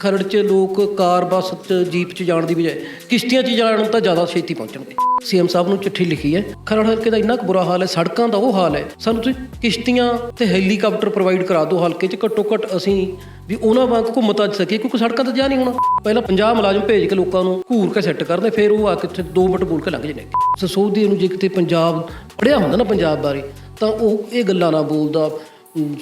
ਖਰੜ 'ਚ ਲੋਕ ਕਾਰ, ਬੱਸ 'ਚ ਜੀਪ 'ਚ ਜਾਣ ਦੀ ਬਜਾਏ ਕਿਸ਼ਤੀਆਂ 'ਚ ਜਾਣ ਤਾਂ ਜ਼ਿਆਦਾ ਛੇਤੀ ਪਹੁੰਚਣਗੇ। ਸੀਐਮ ਸਾਹਿਬ ਨੂੰ ਚਿੱਠੀ ਲਿਖੀ ਹੈ, ਖਰੜ ਹਲਕੇ ਦਾ ਇੰਨਾ ਕੁ ਬੁਰਾ ਹਾਲ ਹੈ, ਸੜਕਾਂ ਦਾ ਉਹ ਹਾਲ ਹੈ। ਸਾਨੂੰ ਤੁਸੀਂ ਕਿਸ਼ਤੀਆਂ ਤੇ ਹੈਲੀਕਾਪਟਰ ਪ੍ਰੋਵਾਈਡ ਕਰਾ ਦਿਓ ਹਲਕੇ 'ਚ ਘੱਟੋ ਘੱਟ ਅਸੀਂ ਵੀ ਉਹਨਾਂ ਵਾਂਗ ਘੁੰਮ ਤਾਂ ਸਕੀਏ, ਕਿਉਂਕਿ ਸੜਕਾਂ ਤੇ ਜਾ ਨਹੀਂ ਹੋਣਾ। ਪਹਿਲਾਂ 50 ਮੁਲਾਜ਼ਮ ਭੇਜ ਕੇ ਲੋਕਾਂ ਨੂੰ ਘੂਰ ਕੇ ਸੈੱਟ ਕਰਦੇ, ਫਿਰ ਉਹ ਆ ਕੇ ਇੱਥੇ 2 ਮਿੰਟ ਬੋਲ ਕੇ ਲੰਘ ਜਾਂਦੇ ਸੋ ਨੂੰ ਜੇ ਕਿਤੇ ਪੰਜਾਬ ਪੜਿਆ ਹੁੰਦਾ ਨਾ ਪੰਜਾਬ ਬਾਰੇ, ਤਾਂ ਉਹ ਇਹ ਗੱਲਾਂ ਨਾ ਬੋਲਦਾ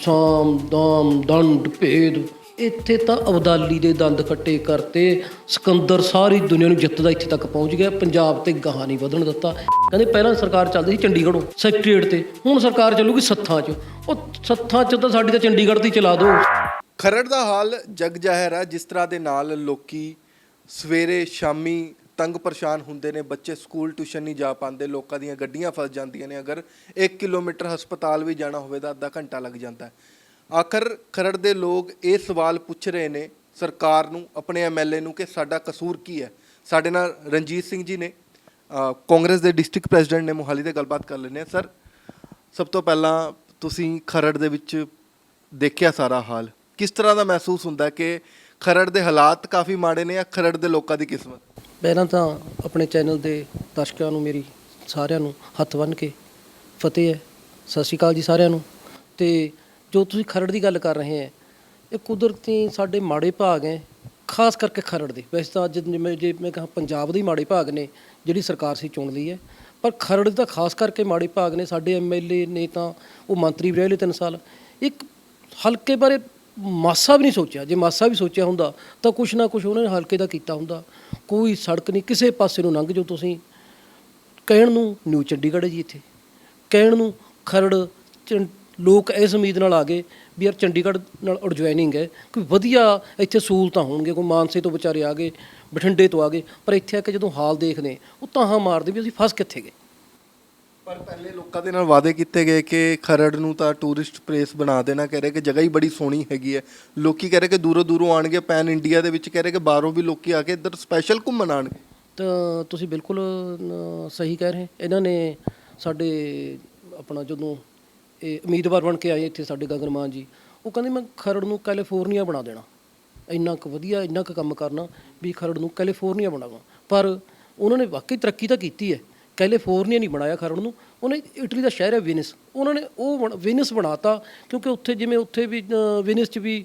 ਸਾਮ, ਦਾਮ, ਦੰਡ, ਭੇਦ ਇੱਥੇ ਤਾਂ ਅਬਦਾਲੀ ਦੇ ਦੰਦ ਖੱਟੇ ਕਰਤੇ। ਸਿਕੰਦਰ ਸਾਰੀ ਦੁਨੀਆ ਨੂੰ ਜਿੱਤਦਾ ਇੱਥੇ ਤੱਕ ਪਹੁੰਚ ਗਿਆ। ਪੰਜਾਬ ਤੇ ਗਾਹਾਂ ਨਹੀਂ ਵਧਣ ਦਿੱਤਾ। ਕਹਿੰਦੇ ਪਹਿਲਾਂ ਸਰਕਾਰ ਚੱਲਦੀ ਸੀ ਚੰਡੀਗੜ੍ਹੋਂ, ਸੈਕਟਰੀਏਟ ਤੇ। ਹੁਣ ਸਰਕਾਰ ਚੱਲੂਗੀ ਸੱਥਾਂ 'ਚ। ਉਹ ਸੱਥਾਂ 'ਚ ਤਾਂ ਸਾਡੀ ਤਾਂ ਚੰਡੀਗੜ੍ਹ ਦੀ ਚਲਾ ਦਿਓ। ਖਰੜ ਦਾ ਹਾਲ ਜਗ ਜਾਹਿਰ ਹੈ ਜਿਸ ਤਰ੍ਹਾਂ ਦੇ ਨਾਲ ਲੋਕੀ ਸਵੇਰੇ, ਸ਼ਾਮੀ ਤੰਗ ਪਰੇਸ਼ਾਨ ਹੁੰਦੇ ਨੇ। ਬੱਚੇ ਸਕੂਲ ਟਿਊਸ਼ਨ ਨਹੀਂ ਜਾ ਪਾਉਂਦੇ। ਲੋਕਾਂ ਦੀਆਂ ਗੱਡੀਆਂ ਫਸ ਜਾਂਦੀਆਂ ਨੇ। ਅਗਰ 1 ਕਿਲੋਮੀਟਰ ਹਸਪਤਾਲ ਵੀ ਜਾਣਾ ਹੋਵੇ ਤਾਂ ਅੱਧਾ ਘੰਟਾ ਲੱਗ ਜਾਂਦਾ। ਹੈ ਆਖਰ ਖਰੜ ਦੇ ਲੋਕ ਇਹ ਸਵਾਲ ਪੁੱਛ ਰਹੇ ਨੇ ਸਰਕਾਰ ਨੂੰ, ਆਪਣੇ ਐਮਐਲਏ ਨੂੰ ਕਿ ਸਾਡਾ ਕਸੂਰ ਕੀ ਹੈ? ਸਾਡੇ ਨਾਲ ਰਣਜੀਤ ਸਿੰਘ ਜੀ ਨੇ ਕਾਂਗਰਸ ਦੇ ਡਿਸਟ੍ਰਿਕਟ ਪ੍ਰੈਜ਼ੀਡੈਂਟ ਨੇ ਮੋਹਾਲੀ ਦੇ ਗੱਲਬਾਤ ਕਰ ਲੈਂਦੇ ਹਾਂ। ਸਰ, ਸਭ ਤੋਂ ਪਹਿਲਾਂ ਤੁਸੀਂ ਖਰੜ ਦੇ ਵਿੱਚ ਦੇਖਿਆ ਸਾਰਾ ਹਾਲ। ਕਿਸ ਤਰ੍ਹਾਂ ਦਾ ਮਹਿਸੂਸ ਹੁੰਦਾ ਕਿ ਖਰੜ ਦੇ ਹਾਲਾਤ ਕਾਫੀ ਮਾੜੇ ਨੇ ਜਾਂ ਖਰੜ ਦੇ ਲੋਕਾਂ ਦੀ ਕਿਸਮਤ? ਪਹਿਲਾਂ ਤਾਂ ਆਪਣੇ ਚੈਨਲ ਦੇ ਦਰਸ਼ਕਾਂ ਨੂੰ, ਮੇਰੀ ਸਾਰਿਆਂ ਨੂੰ ਹੱਥ ਬੰਨ੍ਹ ਕੇ ਫਤਿਹ ਹੈ। ਸਤਿ ਸ਼੍ਰੀ ਅਕਾਲ ਜੀ ਸਾਰਿਆਂ ਨੂੰ। ਤੇ ਜੋ ਤੁਸੀਂ ਖਰੜ ਦੀ ਗੱਲ ਕਰ ਰਹੇ ਹੈ ਇਹ ਕੁਦਰਤੀ ਸਾਡੇ ਮਾੜੇ ਭਾਗ ਹੈ, ਖਾਸ ਕਰਕੇ ਖਰੜ ਦੇ। ਵੈਸੇ ਤਾਂ ਅੱਜ ਜਿਵੇਂ ਜੇ ਮੈਂ ਕਹਾਂ ਪੰਜਾਬ ਦੇ ਮਾੜੇ ਭਾਗ ਨੇ, ਜਿਹੜੀ ਸਰਕਾਰ ਸੀ ਚੁਣ ਲਈ ਹੈ। ਪਰ ਖਰੜ ਦੇ ਤਾਂ ਖਾਸ ਕਰਕੇ ਮਾੜੇ ਭਾਗ ਨੇ, ਸਾਡੇ ਐਮਐਲਏ ਨੇ ਤਾਂ ਉਹ ਮੰਤਰੀ ਵੀ ਰਹੇ ਲੈ ਤਿੰਨ ਸਾਲ। ਇੱਕ ਹਲਕੇ ਬਾਰੇ ਮਾਸਾ ਵੀ ਨਹੀਂ ਸੋਚਿਆ। ਜੇ ਮਾਸਾ ਵੀ ਸੋਚਿਆ ਹੁੰਦਾ, ਤਾਂ ਕੁਛ ਨਾ ਕੁਛ ਉਹਨਾਂ ਨੇ ਹਲਕੇ ਦਾ ਕੀਤਾ ਹੁੰਦਾ। ਕੋਈ ਸੜਕ ਨਹੀਂ, ਕਿਸੇ ਪਾਸੇ ਨੂੰ ਲੰਘ ਜੋ ਤੁਸੀਂ। ਕਹਿਣ ਨੂੰ ਨਿਊ ਚੰਡੀਗੜ੍ਹ ਹੈ ਜੀ ਇੱਥੇ। ਕਹਿਣ ਨੂੰ ਖਰੜ, ਚੰ- ਲੋਕ ਇਸ ਉਮੀਦ ਨਾਲ ਆ ਗਏ ਵੀ ਯਾਰ ਚੰਡੀਗੜ੍ਹ ਨਾਲ ਐਡਜੁਆਇਨਿੰਗ ਹੈ। ਕੋਈ ਵਧੀਆ ਇੱਥੇ ਸਹੂਲਤਾਂ ਹੋਣਗੇ ਕੋਈ ਮਾਨਸੇ ਤੋਂ ਵਿਚਾਰੇ ਆ ਗਏ ਬਠਿੰਡੇ ਤੋਂ ਆ ਗਏ ਪਰ ਇੱਥੇ ਆ ਕੇ ਜਦੋਂ ਹਾਲ ਦੇਖਦੇ ਉਹ ਤਾਹਾਂ ਮਾਰਦੇ ਵੀ ਅਸੀਂ ਫਸ ਕਿੱਥੇ ਗਏ। ਪਰ ਪਹਿਲੇ ਲੋਕਾਂ ਦੇ ਨਾਲ ਵਾਅਦੇ ਕੀਤੇ ਗਏ ਕਿ ਖਰੜ ਨੂੰ ਤਾਂ ਟੂਰਿਸਟ ਪਲੇਸ ਬਣਾ ਦੇਣਾ ਕਹਿ ਰਹੇ ਕਿ ਜਗ੍ਹਾ ਹੀ ਬੜੀ ਸੋਹਣੀ ਹੈਗੀ ਹੈ। ਲੋਕੀ ਕਹਿ ਰਹੇ ਕਿ ਦੂਰੋਂ ਦੂਰੋਂ ਆਣਗੇ ਪੈਨ ਇੰਡੀਆ ਦੇ ਵਿੱਚ ਕਹਿ ਰਹੇ ਕਿ ਬਾਹਰੋਂ ਵੀ ਲੋਕੀ ਆ ਕੇ ਇੱਧਰ ਸਪੈਸ਼ਲ ਘੁੰਮਣ ਆਣਗੇ ਤਾਂ ਤੁਸੀਂ ਬਿਲਕੁਲ ਸਹੀ ਕਹਿ ਰਹੇ ਇਹਨਾਂ ਨੇ ਸਾਡੇ ਆਪਣਾ ਜਦੋਂ ਇਹ ਉਮੀਦਵਾਰ ਬਣ ਕੇ ਆਏ ਇੱਥੇ ਸਾਡੇ ਗਗਨ ਮਾਨ ਜੀ। ਉਹ ਕਹਿੰਦੇ ਮੈਂ ਖਰੜ ਨੂੰ ਕੈਲੀਫੋਰਨੀਆ ਬਣਾ ਦੇਣਾ। ਇੰਨਾ ਕੁ ਵਧੀਆ ਇੰਨਾ ਕੁ ਕੰਮ ਕਰਨਾ ਵੀ ਖਰੜ ਨੂੰ ਕੈਲੀਫੋਰਨੀਆ ਬਣਾਵਾਂ। ਪਰ ਉਹਨਾਂ ਨੇ ਵਾਕਈ ਤਰੱਕੀ ਤਾਂ ਕੀਤੀ ਹੈ। ਕੈਲੀਫੋਰਨੀਆ ਨਹੀਂ ਬਣਾਇਆ ਖਰੜ ਨੂੰ। ਉਹਨੇ ਇਟਲੀ ਦਾ ਸ਼ਹਿਰ ਹੈ ਵਿਨਿਸ। ਉਹਨਾਂ ਨੇ ਉਹ ਬਣ- ਵਿਨਿਸ ਬਣਾਤਾ ਕਿਉਂਕਿ ਉੱਥੇ ਜਿਵੇਂ ਉੱਥੇ ਵੀ ਅ, ਵਿਨਿਸ 'ਚ ਵੀ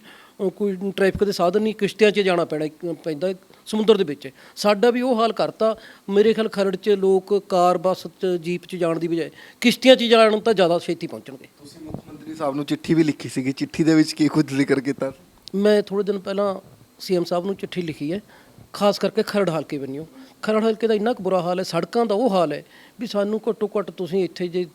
ਕੋਈ ਟ੍ਰੈਫਿਕ ਦੇ ਸਾਧਨ ਨਹੀਂ ਕਿਸ਼ਤੀਆਂ 'ਚ ਜਾਣਾ ਪੈਣਾ ਪੈਂਦਾ ਸਮੁੰਦਰ ਦੇ ਵਿੱਚ। ਸਾਡਾ ਵੀ ਉਹ ਹਾਲ ਕਰਤਾ। ਮੇਰੇ ਖਿਆਲ ਖਰੜ 'ਚ ਲੋਕ ਕਾਰ ਬੱਸ 'ਚ ਜੀਪ 'ਚ ਜਾਣ ਦੀ ਬਜਾਏ ਕਿਸ਼ਤੀਆਂ 'ਚ ਜਾਣ ਤਾਂ ਜ਼ਿਆਦਾ ਛੇਤੀ ਪਹੁੰਚਣਗੇ। ਤੁਸੀਂ ਮੁੱਖ ਮੰਤਰੀ ਸਾਹਿਬ ਨੂੰ ਚਿੱਠੀ ਵੀ ਲਿਖੀ ਸੀਗੀ। ਚਿੱਠੀ ਦੇ ਵਿੱਚ ਕੀ ਕੁਝ ਜ਼ਿਕਰ ਕੀਤਾ? ਮੈਂ ਥੋੜੇ ਦਿਨ ਪਹਿਲਾਂ ਸੀਐਮ ਸਾਹਿਬ ਨੂੰ ਚਿੱਠੀ ਲਿਖੀ ਹੈ। ਖਾਸ ਕਰਕੇ ਖਰੜ ਹਲਕੇ ਬੰਨਿਓ ਖਰੜ ਹਲਕੇ ਦਾ ਇੰਨਾ ਕੁ ਬੁਰਾ ਹਾਲ ਹੈ ਸੜਕਾਂ ਦਾ ਉਹ ਹਾਲ ਹੈ ਵੀ ਸਾਨੂੰ ਘੱਟੋ ਘੱਟ ਤੁਸੀਂ ਇੱਥੇ ਜੇ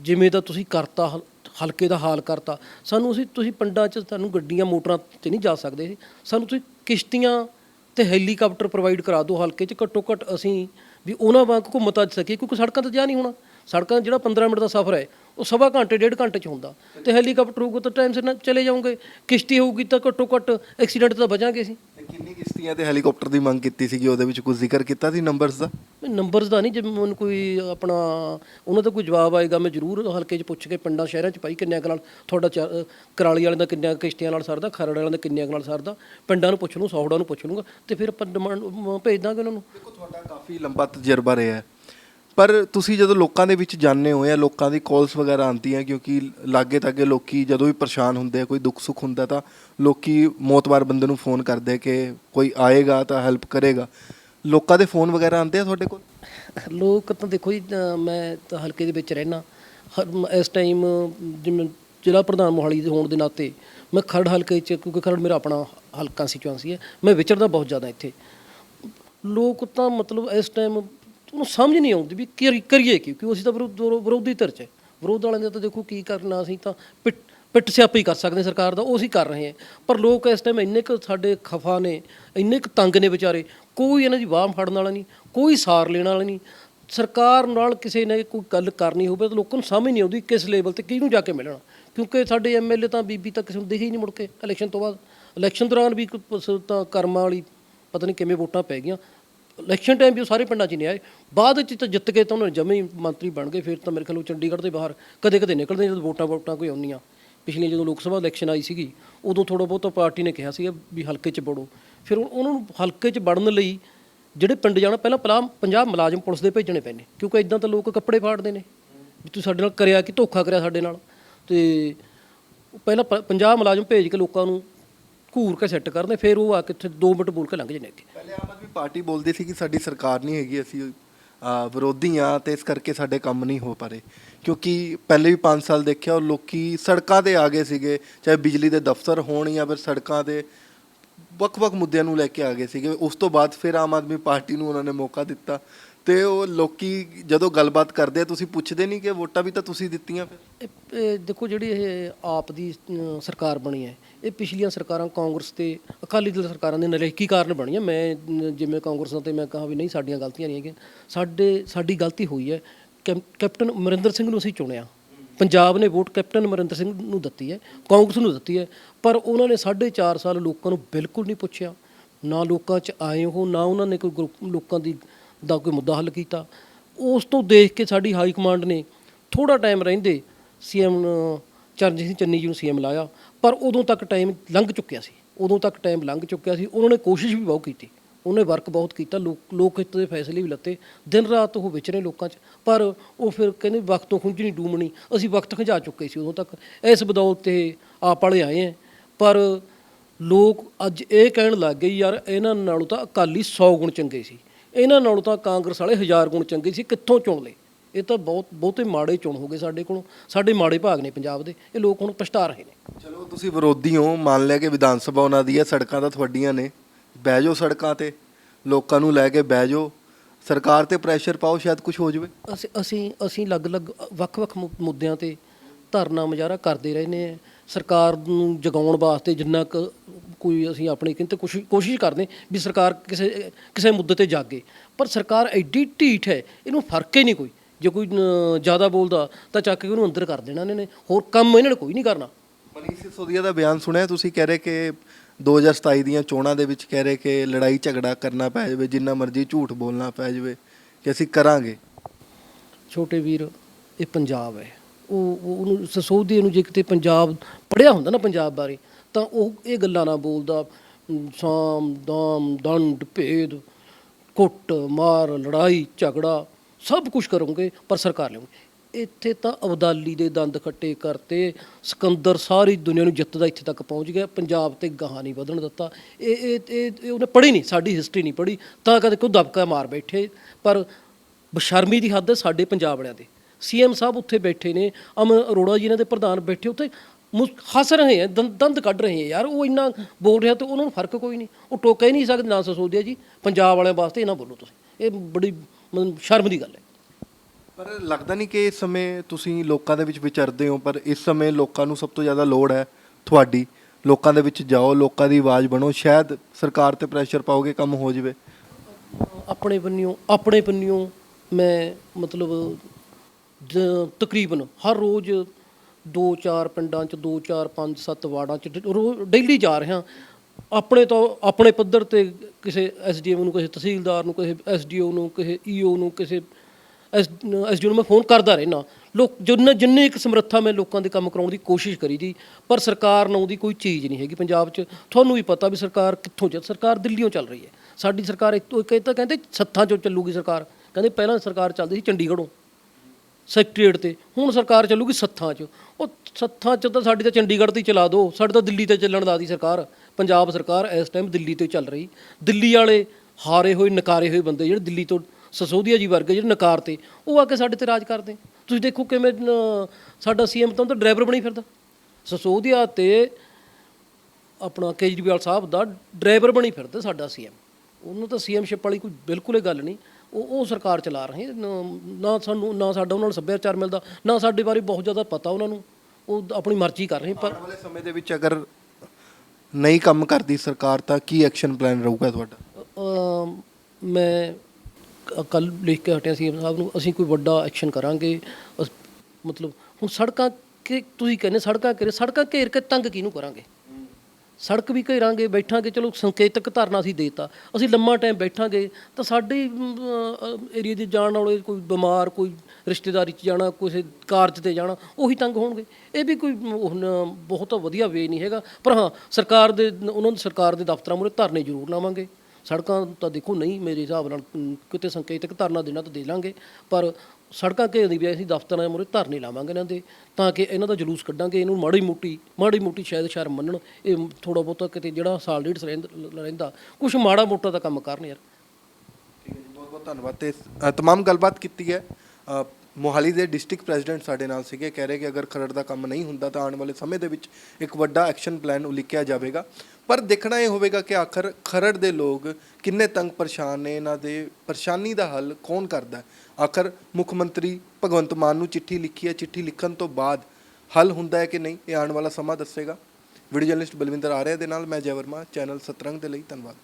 ਜਿਵੇਂ ਦਾ ਤੁਸੀਂ ਕਰਤਾ ਹਲ- ਹਲਕੇ ਦਾ ਹਾਲ ਕਰਤਾ ਸਾਨੂੰ ਅਸੀਂ ਤੁਸੀਂ ਪਿੰਡਾਂ 'ਚ ਤੁਹਾਨੂੰ ਗੱਡੀਆਂ ਮੋਟਰਾਂ 'ਚ ਨਹੀਂ ਜਾ ਸਕਦੇ। ਸਾਨੂੰ ਤੁਸੀਂ ਕਿਸ਼ਤੀਆਂ ਤੇ ਹੈਲੀਕਾਪਟਰ ਪ੍ਰੋਵਾਈਡ ਕਰਾ ਦਿਓ ਹਲਕੇ 'ਚ। ਘੱਟੋ ਘੱਟ ਅਸੀਂ ਵੀ ਉਹਨਾਂ ਵਾਂਗ ਘੁੰਮ ਤਾਂ ਸਕੀਏ, ਕਿਉਂਕਿ ਸੜਕਾਂ ਤੇ ਜਾ ਨਹੀਂ ਹੋਣਾ। ਸੜਕਾਂ ਜਿਹੜਾ 15 ਮਿੰਟ ਦਾ ਸਫ਼ਰ ਹੈ, ਉਹ ਸਵਾ ਘੰਟੇ, ਡੇਢ ਘੰਟੇ 'ਚ ਹੁੰਦਾ। ਤੇ ਹੈਲੀਕਾਪਟਰ ਹੋਊਗਾ ਤਾਂ ਟਾਈਮ ਸਿਰ ਨਾ ਚਲੇ ਜਾਓਗੇ। ਕਿਸ਼ਤੀ ਹੋਊਗੀ ਤਾਂ ਘੱਟੋ ਘੱਟ ਐਕਸੀਡੈਂਟ ਤੋਂ ਬਚਾਂਗੇ ਅਸੀਂ। ਕਿੰਨੀ ਕਿਸ਼ਤੀਆਂ ਤੇ ਹੈਲੀਕਾਪਟਰ ਦੀ ਮੰਗ ਕੀਤੀ ਸੀਗੀ ਉਹਦੇ ਵਿੱਚ ਕੁਝ ਜ਼ਿਕਰ ਕੀਤਾ ਸੀ ਨੰਬਰਸ ਦਾ? ਨੰਬਰਸ ਦਾ ਨਹੀਂ ਜੇ ਮੈਨੂੰ ਕੋਈ ਆਪਣਾ ਉਹਨਾਂ ਦਾ ਕੋਈ ਜਵਾਬ ਆਏਗਾ ਮੈਂ ਜ਼ਰੂਰ ਹਲਕੇ 'ਚ ਪੁੱਛ ਕੇ ਪਿੰਡਾਂ ਸ਼ਹਿਰਾਂ 'ਚ ਪਾਈ ਕਿੰਨਿਆਂ ਨਾਲ ਤੁਹਾਡਾ ਕਰਾਲੀ ਵਾਲਿਆਂ ਦਾ ਕਿੰਨਿਆਂ ਕਿਸ਼ਤੀਆਂ ਨਾਲ ਸਰਦਾ ਖਰੜ ਵਾਲਿਆਂ ਦਾ ਕਿੰਨਿਆਂ ਨਾਲ ਸਰਦਾ ਪਿੰਡਾਂ ਨੂੰ ਪੁੱਛ ਲੂੰ ਸੌੜਾ ਨੂੰ ਪੁੱਛ ਲੂੰਗਾ ਤੇ ਫਿਰ ਆਪਾਂ ਅਮ, ਭੇਜ ਦਾਂਗੇ ਉਹਨਾਂ ਨੂੰ। ਦੇਖੋ ਤੁਹਾਡਾ ਕਾਫੀ ਲੰਬਾ ਤਜਰਬਾ ਰਿਹਾ ਹੈ। ਪਰ ਤੁਸੀਂ ਜਦੋਂ ਲੋਕਾਂ ਦੇ ਵਿੱਚ ਜਾਂਦੇ ਹੋ ਜਾਂ ਲੋਕਾਂ ਦੀ ਕਾਲਸ ਵਗੈਰਾ ਆਉਂਦੀਆਂ ਕਿਉਂਕਿ ਲਾਗੇ ਤਾਗੇ ਲੋਕੀ ਜਦੋਂ ਵੀ ਪਰੇਸ਼ਾਨ ਹੁੰਦੇ ਆ ਕੋਈ ਦੁੱਖ ਸੁੱਖ ਹੁੰਦਾ ਤਾਂ ਲੋਕੀ ਮੋਤਬਾਰ ਬੰਦੇ ਨੂੰ ਫੋਨ ਕਰਦੇ ਕਿ ਕੋਈ ਆਏਗਾ ਤਾਂ ਹੈਲਪ ਕਰੇਗਾ। ਲੋਕਾਂ ਦੇ ਫੋਨ ਵਗੈਰਾ ਆਉਂਦੇ ਆ ਤੁਹਾਡੇ ਕੋਲ? ਲੋਕ ਤਾਂ ਦੇਖੋ ਜੀ ਅ, ਮੈਂ ਤਾਂ ਹਲਕੇ ਦੇ ਵਿੱਚ ਰਹਿਣਾ ਇਸ ਟਾਈਮ ਜਿਵੇਂ ਜ਼ਿਲ੍ਹਾ ਪ੍ਰਧਾਨ ਮੋਹਾਲੀ ਦੇ ਹੋਣ ਦੇ ਨਾਤੇ ਮੈਂ ਖਰੜ ਹਲਕੇ 'ਚ ਕਿਉਂਕਿ ਖਰੜ ਮੇਰਾ ਆਪਣਾ ਹਲਕਾ ਸੀ ਹੈ। ਮੈਂ ਵਿਚਰਦਾ ਬਹੁਤ ਜ਼ਿਆਦਾ ਇੱਥੇ। ਲੋਕ ਤਾਂ ਮਤਲਬ ਇਸ ਟਾਈਮ ਉਹਨੂੰ ਸਮਝ ਨਹੀਂ ਆਉਂਦੀ ਵੀ ਕੀ ਕਰੀਏ ਕੀ ਕਿਉਂਕਿ ਅਸੀਂ ਤਾਂ ਵਿਰੋਧ- ਵਿਰੋਧੀ ਧਿਰ 'ਚ ਹੈ। ਵਿਰੋਧ ਵਾਲਿਆਂ ਦਾ ਤਾਂ ਦੇਖੋ ਕੀ ਕਰਨਾ, ਅਸੀਂ ਤਾਂ ਪਿੱਟ ਪਿੱਟ ਸਿਆਪਾ ਹੀ ਕਰ ਸਕਦੇ ਹਾਂ ਸਰਕਾਰ ਦਾ, ਉਹ ਅਸੀਂ ਕਰ ਰਹੇ ਹਾਂ। ਪਰ ਲੋਕ ਇਸ ਟਾਈਮ ਇੰਨੇ ਕੁ ਸਾਡੇ ਖਫਾ ਨੇ, ਇੰਨੇ ਕੁ ਤੰਗ ਨੇ ਵਿਚਾਰੇ, ਕੋਈ ਇਹਨਾਂ ਦੀ ਬਾਹ ਫੜਨ ਵਾਲਾ ਨਹੀਂ, ਕੋਈ ਸਾਰ ਲੈਣ ਵਾਲਾ ਨਹੀਂ। ਸਰਕਾਰ ਨਾਲ ਕਿਸੇ ਨੇ ਕੋਈ ਗੱਲ ਕਰਨੀ ਹੋਵੇ ਤਾਂ ਲੋਕਾਂ ਨੂੰ ਸਮਝ ਨਹੀਂ ਆਉਂਦੀ ਕਿਸ ਲੈਵਲ ਤੇ ਕਿਹਨੂੰ ਜਾ ਕੇ ਮਿਲਣਾ। ਕਿਉਂਕਿ ਸਾਡੇ ਐਮਐਲਏ ਤਾਂ ਬੀਬੀ ਤਾਂ ਕਿਸੇ ਨੂੰ ਦਿਖੇ ਹੀ ਨਹੀਂ ਮੁੜ ਕੇ ਇਲੈਕਸ਼ਨ ਤੋਂ ਬਾਅਦ। ਇਲੈਕਸ਼ਨ ਦੌਰਾਨ ਵੀ ਕੋਈ ਸ- ਤਾਂ ਕਰਮਾਂ ਵਾਲੀ ਪਤਾ ਨਹੀਂ ਕਿਵੇਂ ਵੋਟਾਂ ਪੈ ਗਈਆਂ। ਇਲੈਕਸ਼ਨ ਟਾਈਮ ਵੀ ਉਹ ਸਾਰੇ ਪਿੰਡਾਂ 'ਚ ਨਹੀਂ ਆਏ। ਬਾਅਦ ਵਿੱਚ ਤਾਂ ਜਿੱਤ ਕੇ ਤਾਂ ਉਹਨਾਂ ਨੇ ਜਮੇ ਹੀ ਮੰਤਰੀ ਬਣ ਗਏ, ਫਿਰ ਤਾਂ ਮੇਰੇ ਖਿਆਲ ਉਹ ਚੰਡੀਗੜ੍ਹ ਦੇ ਬਾਹਰ ਕਦੇ ਕਦੇ ਨਿਕਲਦੇ ਜਦੋਂ ਵੋਟਾਂ ਵੋਟਾਂ ਕੋਈ ਆਉਂਦੀਆਂ। ਪਿਛਲੀ ਜਦੋਂ ਲੋਕ ਸਭਾ ਇਲੈਕਸ਼ਨ ਆਈ ਸੀਗੀ, ਉਦੋਂ ਥੋੜਾ ਬਹੁਤ ਪਾਰਟੀ ਨੇ ਕਿਹਾ ਸੀਗਾ ਵੀ ਹਲਕੇ 'ਚ ਵੜੋ। ਫਿਰ ਉਹ- ਉਹਨਾਂ ਨੂੰ ਹਲਕੇ 'ਚ ਵੜਨ ਲਈ ਜਿਹੜੇ ਪਿੰਡ ਜਾਣਾ, ਪਹਿਲਾਂ ਪਲਾ 50 ਮੁਲਾਜ਼ਮ ਪੁਲਿਸ ਦੇ ਭੇਜਣੇ ਪੈਣੇ ਕਿਉਂਕਿ ਇਦਾਂ ਤਾਂ ਲੋਕ ਕੱਪੜੇ ਫਾੜਦੇ ਨੇ। ਵੀ ਤੂੰ ਸਾਡੇ ਨਾਲ ਕਰਿਆ ਕਿ ਧੋਖਾ ਕਰਿਆ ਸਾਡੇ ਨਾਲ। ਤੇ ਪਹਿਲਾਂ 50 ਮੁਲਾਜ਼ਮ ਭੇਜ ਕੇ ਲੋਕਾਂ ਨੂੰ ਘੂਰ ਕੇ ਸੈੱਟ ਕਰਦੇ ਫਿਰ ਉਹ ਆ ਕੇ ਇੱਥੇ 2 ਮਿੰਟ ਬੋਲ ਕੇ ਲੰਘ ਜਾਂਦੇ ਅੱਗੇ ਪਹਿਲੇ ਆਮ ਆਦਮੀ ਪਾਰਟੀ ਬੋਲਦੀ ਸੀ ਕਿ ਸਾਡੀ ਸਰਕਾਰ ਨਹੀਂ ਹੈਗੀ ਅਸੀਂ ਵਿਰੋਧੀ ਆ ਤੇ ਇਸ ਕਰਕੇ ਸਾਡੇ ਕੰਮ ਨਹੀਂ ਹੋ ਪਾਰੇ ਕਿਉਂਕਿ ਪਹਿਲੇ ਵੀ 5 ਸਾਲ ਦੇਖਿਆ ਉਹ ਲੋਕੀ ਸੜਕਾਂ ਤੇ ਆ ਗਏ ਸੀਗੇ ਚਾਹੇ ਬਿਜਲੀ ਦੇ ਦਫ਼ਤਰ ਹੋਣ ਜਾਂ ਫਿਰ ਸੜਕਾਂ ਤੇ ਵੱਖ-ਵੱਖ ਮੁੱਦਿਆਂ ਨੂੰ ਲੈ ਕੇ ਆ ਗਏ ਸੀਗੇ। ਉਸ ਤੋਂ ਬਾਅਦ ਫਿਰ ਆਮ ਆਦਮੀ ਪਾਰਟੀ ਨੂੰ ਉਹਨਾਂ ਨੇ ਮੌਕਾ ਦਿੱਤਾ ਤੇ ਉਹ ਲੋਕੀ ਜਦੋਂ ਗੱਲਬਾਤ ਕਰਦੇ ਆ ਤੁਸੀਂ ਪੁੱਛਦੇ ਨਹੀਂ ਕਿ ਵੋਟਾਂ ਵੀ ਤਾਂ ਤੁਸੀਂ ਦਿੱਤੀਆਂ ਫਿਰ। ਇਹ- ਇਹ ਦੇਖੋ ਜਿਹੜੀ ਇਹ ਆਪ ਦੀ ਅਮ, ਸਰਕਾਰ ਬਣੀ ਹੈ ਇਹ ਪਿਛਲੀਆਂ ਸਰਕਾਰਾਂ ਕਾਂਗਰਸ ਤੇ ਅਕਾਲੀ ਦਲ ਸਰਕਾਰਾਂ ਦੇ ਨਰੇਕੀ ਕਾਰਨ ਬਣੀਆਂ? ਮੈਂ, ਜਿਵੇਂ ਕਾਂਗਰਸ ਨਾਲ ਤੇ ਮੈਂ ਕਹਾਂ ਵੀ ਨਹੀਂ, ਸਾਡੀਆਂ ਗਲਤੀਆਂ ਨਹੀਂ ਹੈਗੀਆਂ। ਸਾਡੇ, ਸਾਡੀ ਗਲਤੀ ਹੋਈ ਹੈ। ਕੈਪ- ਕੈਪਟਨ ਅਮਰਿੰਦਰ ਸਿੰਘ ਨੂੰ ਅਸੀਂ ਚੁਣਿਆ। ਪੰਜਾਬ ਨੇ ਵੋਟ ਕੈਪਟਨ ਅਮਰਿੰਦਰ ਸਿੰਘ ਨੂੰ ਦਿੱਤੀ ਹੈ, ਕਾਂਗਰਸ ਨੂੰ ਦਿੱਤੀ ਹੈ। ਪਰ ਉਹਨਾਂ ਨੇ 4.5 ਸਾਲ ਲੋਕਾਂ ਨੂੰ ਬਿਲਕੁਲ ਨਹੀਂ ਪੁੱਛਿਆ। ਨਾ ਲੋਕਾਂ 'ਚ ਆਏ ਹੋ ਨਾ ਉਹਨਾਂ ਨੇ ਕੋਈ ਗਰੁੱਪ- ਲੋਕਾਂ ਦੀ, ਦਾ ਕੋਈ ਮੁੱਦਾ ਹੱਲ ਕੀਤਾ। ਉਸ ਤੋਂ ਦੇਖ ਕੇ ਸਾਡੀ ਹਾਈ ਕਮਾਂਡ ਨੇ ਥੋੜਾ ਟਾਈਮ ਰਹਿੰਦੇ ਸੀਐਮ ਚਰਨਜੀਤ ਸਿੰਘ ਚੰਨੀ ਜੀ ਨੂੰ ਸੀਐਮ ਲਾਇਆ, ਪਰ ਉਦੋਂ ਤੱਕ ਟਾਈਮ ਲੰਘ ਚੁੱਕਿਆ ਸੀ, ਉਦੋਂ ਤੱਕ ਟਾਈਮ ਲੰਘ ਚੁੱਕਿਆ ਸੀ। ਉਹਨਾਂ ਨੇ ਕੋਸ਼ਿਸ਼ ਵੀ ਬਹੁਤ ਕੀਤੀ, ਉਹਨੇ ਵਰਕ ਬਹੁਤ ਕੀਤਾ, ਲੋਕ ਲੋਕ ਹਿੱਤ ਦੇ ਫੈਸਲੇ ਵੀ ਲੱਤੇ। ਦਿਨ ਰਾਤ ਉਹ ਵਿਚਰੇ ਲੋਕਾਂ 'ਚ, ਪਰ ਉਹ ਫਿਰ ਕਹਿੰਦੇ ਵਕਤ ਤੋਂ ਖੁੰਝਣੀ ਡੂਮਣੀ, ਅਸੀਂ ਵਕਤ ਖੰਝਾ ਚੁੱਕੇ ਸੀ ਉਦੋਂ ਤੱਕ। ਇਸ ਬਦੌਲਤ ਤੇ ਆਪ ਵਾਲੇ ਆਏ ਹੈ, ਪਰ ਲੋਕ ਅੱਜ ਇਹ ਕਹਿਣ ਲੱਗ ਗਏ, ਯਾਰ, ਇਹਨਾਂ ਨਾਲੋਂ ਤਾਂ ਅਕਾਲੀ 100 ਗੁਣ ਚੰਗੇ ਸੀ। ਇਹਨਾਂ ਨਾਲੋਂ ਤਾਂ ਕਾਂਗਰਸ ਵਾਲੇ 1000 ਗੁਣ ਚੰਗੇ ਸੀ, ਕਿੱਥੋਂ ਚੁਣ ਲਏ? ਇਹ ਤਾਂ ਬਹੁਤ ਬਹੁਤੇ ਮਾੜੇ ਚੁਣ ਹੋ ਗਏ ਸਾਡੇ ਕੋਲੋਂ। ਸਾਡੇ ਮਾੜੇ ਭਾਗ ਨੇ ਪੰਜਾਬ ਦੇ। ਇਹ ਲੋਕ ਹੁਣ ਪਛਤਾ ਰਹੇ ਨੇ। ਚਲੋ ਤੁਸੀਂ ਵਿਰੋਧੀ ਹੋ। ਮੰਨ ਲਿਆ ਕਿ ਵਿਧਾਨ ਸਭਾ ਉਹਨਾਂ ਦੀ ਹੈ ਸੜਕਾਂ ਤਾਂ ਤੁਹਾਡੀਆਂ ਨੇ। ਬਹਿ ਜਾਓ ਸੜਕਾਂ ਤੇ। ਲੋਕਾਂ ਨੂੰ ਲੈ ਕੇ ਬਹਿ ਜਾਓ। ਸਰਕਾਰ ਤੇ ਪ੍ਰੈਸ਼ਰ ਪਾਓ ਸ਼ਾਇਦ ਕੁਝ ਹੋ ਜਾਵੇ। ਅਸੀਂ ਅਸੀਂ ਅਸੀਂ ਅਲੱਗ-ਅਲੱਗ ਵੱਖ-ਵੱਖ ਮੁੱਦਿਆਂ ਤੇ ਧਰਨਾ ਮੁਜ਼ਾਹਰਾ ਕਰਦੇ ਰਹਿੰਦੇ ਆ ਸਰਕਾਰ ਨੂੰ ਜਗਾਉਣ ਵਾਸਤੇ ਜਿੰਨਾ ਕੁ ਕੋਈ ਅਸੀਂ ਆਪਣੀ ਕਿੰਤੇ ਕੋਸ਼ਿਸ਼ ਕੋਸ਼ਿਸ਼ ਕਰਦੇ ਵੀ ਸਰਕਾਰ ਕਿਸੇ ਕਿਸੇ ਮੁੱਦੇ ਤੇ ਜਾਗੇ। ਪਰ ਸਰਕਾਰ ਐਡੀ ਢੀਠ ਹੈ ਇਹਨੂੰ ਫ਼ਰਕ ਹੀ ਨਹੀਂ ਕੋਈ। ਜੇ ਕੋਈ ਜ਼ਿਆਦਾ ਬੋਲਦਾ ਤਾਂ ਚੱਕ ਕੇ ਉਹਨੂੰ ਅੰਦਰ ਕਰ ਦੇਣਾ ਇਹਨਾਂ ਨੇ। ਹੋਰ ਕੰਮ ਇਹਨਾਂ ਨੇ ਕੋਈ ਨਹੀਂ ਕਰਨਾ। ਮਨੀਸ਼ ਸਿਸੋਦੀਆ ਦਾ ਬਿਆਨ ਸੁਣਿਆ? ਤੁਸੀਂ ਕਹਿ ਰਹੇ ਕਿ 2027 ਦੀਆਂ ਚੋਣਾਂ ਦੇ ਵਿੱਚ ਕਹਿ ਰਹੇ ਕਿ ਲੜਾਈ ਝਗੜਾ ਕਰਨਾ ਪੈ ਜਾਵੇ ਜਿੰਨਾ ਮਰਜ਼ੀ ਝੂਠ ਬੋਲਣਾ ਪੈ ਜਾਵੇ ਕਿ ਅਸੀਂ ਕਰਾਂਗੇ? ਛੋਟੇ ਵੀਰ ਇਹ ਪੰਜਾਬ ਹੈ। ਉਹ ਉਹ- ਉਹਨੂੰ ਸਸੋਧੀ ਨੂੰ ਜੇ ਕਿਤੇ ਪੰਜਾਬ ਪੜਿਆ ਹੁੰਦਾ ਨਾ ਪੰਜਾਬ ਬਾਰੇ ਤਾਂ ਉਹ ਇਹ ਗੱਲਾਂ ਨਾ ਬੋਲਦਾ ਸਾਮ ਦਾਮ ਦੰਡ ਭੇਦ ਕੁੱਟ ਮਾਰ ਲੜਾਈ ਝਗੜਾ। ਸਭ ਕੁਝ ਕਰੋਗੇ, ਪਰ ਸਰਕਾਰ ਲਿਆਉਂਗੇ ਇੱਥੇ ਤਾਂ ਅਬਦਾਲੀ ਦੇ ਦੰਦ ਖੱਟੇ ਕਰਤੇ, ਸਿਕੰਦਰ ਸਾਰੀ ਦੁਨੀਆ ਨੂੰ ਜਿੱਤਦਾ ਇੱਥੇ ਤੱਕ ਪਹੁੰਚ ਗਿਆ, ਪੰਜਾਬ ਤੇ ਗਾਹਾਂ ਨਹੀਂ ਵਧਣ ਦਿੱਤਾ। ਇਹ ਇਹ ਇਹ ਉਹਨੇ ਪੜ੍ਹੀ ਨਹੀਂ, ਸਾਡੀ ਹਿਸਟਰੀ ਨਹੀਂ ਪੜ੍ਹੀ, ਤਾਂ ਕਦੇ ਕੋਈ ਦਬਕਾ ਮਾਰ ਬੈਠੇ, ਪਰ ਬਸ਼ਰਮੀ ਦੀ ਹੱਦ ਹੈ ਸਾਡੇ ਪੰਜਾਬ ਵਾਲਿਆਂ ਦੇ। ਸੀਐਮ ਸਾਹਿਬ ਉੱਥੇ ਬੈਠੇ ਨੇ ਅਮਨ ਅਰੋੜਾ ਜੀ ਇਹਨਾਂ ਦੇ ਪ੍ਰਧਾਨ ਬੈਠੇ, ਉੱਥੇ ਮੁਸ- ਹੱਸ ਰਹੇ ਆ ਦੰਦ ਦੰਦ ਕੱਢ ਰਹੇ ਆ ਯਾਰ, ਉਹ ਇੰਨਾ ਬੋਲ ਰਿਹਾ ਤੇ ਉਹਨਾਂ ਨੂੰ ਫ਼ਰਕ ਕੋਈ ਨਹੀਂ। ਉਹ ਟੋਕ ਹੀ ਨਹੀਂ ਸਕਦੇ, ਨਾ ਸੋਚਦੇ ਜੀ, ਪੰਜਾਬ ਵਾਲਿਆਂ ਵਾਸਤੇ ਇਹ ਨਾ ਬੋਲੋ ਤੁਸੀਂ। ਇਹ ਬੜੀ ਮਤਲਬ ਸ਼ਰਮ ਦੀ ਗੱਲ ਹੈ। ਪਰ ਲੱਗਦਾ ਨਹੀਂ ਕਿ ਇਸ ਸਮੇਂ ਤੁਸੀਂ ਲੋਕਾਂ ਦੇ ਵਿੱਚ ਵਿਚਰਦੇ ਹੋ ਪਰ ਇਸ ਸਮੇਂ ਲੋਕਾਂ ਨੂੰ ਸਭ ਤੋਂ ਜ਼ਿਆਦਾ ਲੋੜ ਹੈ ਤੁਹਾਡੀ। ਲੋਕਾਂ ਦੇ ਵਿੱਚ ਜਾਓ ਲੋਕਾਂ ਦੀ ਆਵਾਜ਼ ਬਣੋ। ਸ਼ਾਇਦ ਸਰਕਾਰ ਤੇ ਪ੍ਰੈਸ਼ਰ ਪਾਓਗੇ ਕੰਮ ਹੋ ਜਾਵੇ। ਆਪਣੇ ਬੰਨਿਓ ਆਪਣੇ ਬੰਨਿਓ ਮੈਂ ਮਤਲਬ ਤਕਰੀਬਨ ਹਰ ਰੋਜ਼ 2-4 ਪਿੰਡਾਂ 'ਚ 2-4 5-7 ਵਾਰਡਾਂ 'ਚ ਡੇਲੀ ਜਾ ਰਿਹਾ। ਆਪਣੇ ਤੋਂ ਆਪਣੇ ਪੱਧਰ ਤੇ ਕਿਸੇ ਐਸਡੀਐਮ ਨੂੰ, ਕਿਸੇ ਤਹਿਸੀਲਦਾਰ ਨੂੰ, ਕਿਸੇ ਐਸਡੀਓ ਨੂੰ, ਕਿਸੇ ਈਓ ਨੂੰ, ਕਿਸੇ ਐਸਡੀਓ ਨੂੰ ਮੈਂ ਫੋਨ ਕਰਦਾ ਰਹਿਣਾ ਲੋਕ ਜਿੰਨੇ ਜਿੰਨੇ ਇੱਕ ਸਮਰੱਥਾ ਮੈਂ ਲੋਕਾਂ ਦੇ ਕੰਮ ਕਰਾਉਣ ਦੀ ਕੋਸ਼ਿਸ਼ ਕਰੀ ਦੀ ਪਰ ਸਰਕਾਰ ਨੂੰ ਦੀ ਕੋਈ ਚੀਜ਼ ਨਹੀਂ ਹੈਗੀ ਪੰਜਾਬ 'ਚ। ਤੁਹਾਨੂੰ ਵੀ ਪਤਾ ਵੀ ਸਰਕਾਰ ਕਿੱਥੋਂ ਚੱਲ, ਸਰਕਾਰ ਦਿੱਲੀੋਂ ਚੱਲ ਰਹੀ ਹੈ। ਸਾਡੀ ਸਰਕਾਰ ਇੱਥੋਂ, ਇੱਕ ਇਹ ਤਾਂ ਕਹਿੰਦੇ ਸੱਥਾਂ 'ਚੋਂ ਚੱਲੂਗੀ ਸਰਕਾਰ। ਕਹਿੰਦੇ ਪਹਿਲਾਂ ਸਰਕਾਰ ਚੱਲਦੀ ਸੀ ਚੰਡੀਗੜ੍ਹੋਂ, ਸੈਕਟਰੀਏਟ ਤੇ। ਹੁਣ ਸਰਕਾਰ ਚੱਲੂਗੀ ਸੱਥਾਂ 'ਚ। ਉਹ ਸੱਥਾਂ 'ਚ ਤਾਂ ਸਾਡੀ ਤਾਂ ਚੰਡੀਗੜ੍ਹ ਤੇ ਚਲਾ ਦਿਓ, ਸਾਡੇ ਤਾਂ ਦਿੱਲੀ ਤੇ ਚੱਲਣ ਦਾ ਦੀ ਸਰਕਾਰ। ਪੰਜਾਬ ਸਰਕਾਰ ਇਸ ਟਾਈਮ ਦਿੱਲੀ ਤੇ ਚੱਲ ਰਹੀ। ਦਿੱਲੀ ਵਾਲੇ ਹਾਰੇ ਹੋਏ ਨਕਾਰੇ ਹੋਏ ਬੰਦੇ ਜਿਹੜੇ ਦਿੱਲੀ ਤੋਂ ਸਸੋਦੀਆ ਜੀ ਵਰਗੇ ਜਿਹੜੇ ਨਕਾਰ ਤੇ ਉਹ ਆ ਕੇ ਸਾਡੇ ਤੇ ਰਾਜ ਕਰਦੇ। ਤੁਸੀਂ ਦੇਖੋ ਕਿਵੇਂ ਅਹ, ਸਾਡਾ ਸੀਐਮ ਤਾਂ ਡਰਾਈਵਰ ਬਣੀ ਫਿਰਦਾ। ਸਸੋਦੀਆ ਤੇ ਆਪਣਾ ਕੇਜਰੀਵਾਲ ਸਾਹਿਬ ਦਾ ਡਰਾਈਵਰ ਬਣੀ ਫਿਰਦਾ ਸਾਡਾ ਸੀਐਮ ਉਹਨੂੰ ਤਾਂ ਸੀਐਮਸ਼ਿਪ ਵਾਲੀ ਕੋਈ ਬਿਲਕੁਲ ਹੀ ਗੱਲ ਨਹੀਂ। ਉਹ ਉਹ ਸਰਕਾਰ ਚਲਾ ਰਹੇ ਨਾ- ਸਾਨੂੰ ਨਾ ਸਾਡਾ ਉਹਨਾਂ ਨੂੰ ਸੱਭਿਆਚਾਰ ਮਿਲਦਾ ਨਾ ਸਾਡੇ ਬਾਰੇ ਬਹੁਤ ਜ਼ਿਆਦਾ ਪਤਾ ਉਹਨਾਂ ਨੂੰ। ਉਹ ਆਪਣੀ ਮਰਜ਼ੀ ਕਰ ਰਹੇ ਪਰ ਆਉਣ ਵਾਲੇ ਸਮੇਂ ਦੇ ਵਿੱਚ ਅਗਰ ਨਹੀਂ ਕੰਮ ਕਰਦੀ ਸਰਕਾਰ, ਤਾਂ ਕੀ ਐਕਸ਼ਨ ਪਲਾਨ ਰਹੂਗਾ ਤੁਹਾਡਾ? ਅਮ ਮੈਂ ਕੱਲ ਲਿਖ ਕੇ ਹਟਿਆ ਸੀ ਸਾਹਿਬ ਨੂੰ, ਅਸੀਂ ਕੋਈ ਵੱਡਾ ਐਕਸ਼ਨ ਕਰਾਂਗੇ। ਅਸ- ਮਤਲਬ ਹੁਣ ਸੜਕਾਂ ਕਿ, ਤੁਸੀਂ ਕਹਿੰਦੇ ਸੜਕਾਂ ਘੇਰੇ, ਸੜਕਾਂ ਘੇਰ ਕੇ ਤੰਗ ਕਿਹਨੂੰ ਕਰਾਂਗੇ? ਸੜਕ ਵੀ ਘੇਰਾਂਗੇ, ਬੈਠਾਂਗੇ, ਚਲੋ ਸੰਕੇਤਕ ਧਰਨਾ ਅਸੀਂ ਦੇਤਾ। ਅਸੀਂ ਲੰਮਾ ਟਾਈਮ ਬੈਠਾਂਗੇ, ਤਾਂ ਸਾਡੇ ਏਰੀਆ ਦੇ ਜਾਣ ਵਾਲੇ ਕੋਈ ਬਿਮਾਰ, ਕੋਈ ਰਿਸ਼ਤੇਦਾਰੀ 'ਚ ਜਾਣਾ ਕਿਸੇ ਕਾਰਜ ਤੇ ਜਾਣਾ, ਉਹੀ ਤੰਗ ਹੋਣਗੇ। ਇਹ ਵੀ ਕੋਈ ਉਹ ਬਹੁਤ ਵਧੀਆ ਵੇ ਨਹੀਂ ਹੈਗਾ। ਪਰ ਹਾਂ, ਸਰਕਾਰ ਦੇ, ਉਹਨਾਂ ਦੀ ਸਰਕਾਰ ਦੇ ਦਫ਼ਤਰਾਂ ਮੂਹਰੇ ਧਰਨੇ ਜ਼ਰੂਰ ਲਾਵਾਂਗੇ। ਸੜਕਾਂ ਤਾਂ ਦੇਖੋ ਨਹੀਂ, ਮੇਰੇ ਹਿਸਾਬ ਨਾਲ ਕਿਤੇ ਸੰਕੇਤਕ ਧਰਨਾ ਦੇਣਾ ਤਾਂ ਦੇ ਲਾਂਗੇ। ਪਰ ਸੜਕਾਂ ਘੇਰਦੀ ਵੀ ਅਸੀਂ ਦਫ਼ਤਰਾਂ ਦੇ ਮੂਹਰੇ ਧਰਨੇ ਲਾਵਾਂਗੇ ਇਹਨਾਂ ਦੇ ਤਾਂ ਕਿ ਇਹਨਾਂ ਦਾ ਜਲੂਸ ਕੱਢਾਂਗੇ ਇਹਨੂੰ ਮਾੜੀ ਮੋਟੀ ਮਾੜੀ ਮੋਟੀ ਸ਼ਾਇਦ ਸ਼ਰਮ ਮੰਨਣ ਇਹ ਥੋੜਾ ਬਹੁਤਾ ਕਿਤੇ ਜਿਹੜਾ ਸਾਲ ਡੇਢ ਸਾਲ ਰਹਿੰਦਾ- ਰਹਿੰਦਾ ਕੁਝ ਮਾੜਾ ਮੋਟਾ ਦਾ ਕੰਮ ਕਰਨ ਯਾਰ। ਠੀਕ ਹੈ ਜੀ ਬਹੁਤ ਬਹੁਤ ਧੰਨਵਾਦ। ਤੇ ਅ, ਤਮਾਮ ਗੱਲਬਾਤ ਕੀਤੀ ਹੈ। ਮੋਹਾਲੀ ਦੇ ਡਿਸਟ੍ਰਿਕਟ ਪ੍ਰੈਜ਼ੀਡੈਂਟ ਸਾਡੇ ਨਾਲ ਸੀਗੇ ਕਹਿ ਰਹੇ ਕਿ ਅਗਰ ਖਰੜ ਦਾ ਕੰਮ ਨਹੀਂ ਹੁੰਦਾ ਤਾਂ ਆਉਣ ਵਾਲੇ ਸਮੇਂ ਦੇ ਵਿੱਚ ਇੱਕ ਵੱਡਾ ਐਕਸ਼ਨ ਪਲਾਨ ਉਲੀਕਿਆ ਜਾਵੇਗਾ। ਪਰ ਦੇਖਣਾ ਇਹ ਹੋਵੇਗਾ ਕਿ ਆਖਰ ਖਰੜ ਦੇ ਲੋਕ ਕਿੰਨੇ ਤੰਗ ਪਰੇਸ਼ਾਨ ਨੇ, ਇਹਨਾਂ ਦੇ ਪਰੇਸ਼ਾਨੀ ਦਾ ਹੱਲ ਕੌਣ ਕਰਦਾ ਆਖਰ ਮੁੱਖ ਮੰਤਰੀ ਭਗਵੰਤ ਮਾਨ ਨੂੰ ਚਿੱਠੀ ਲਿਖੀ ਹੈ, ਚਿੱਠੀ ਲਿਖਣ ਤੋਂ ਬਾਅਦ ਹੱਲ ਹੁੰਦਾ ਹੈ ਕਿ ਨਹੀਂ? ਇਹ ਆਉਣ ਵਾਲਾ ਸਮਾਂ ਦੱਸੇਗਾ। ਵੀਡੀਓ ਜਰਨਲਿਸਟ ਬਲਵਿੰਦਰ ਆਰਿਆ ਦੇ ਨਾਲ ਮੈਂ ਜੈਵਰਮਾ ਚੈਨਲ ਸਤਰੰਗ ਦੇ ਲਈ ਧੰਨਵਾਦ।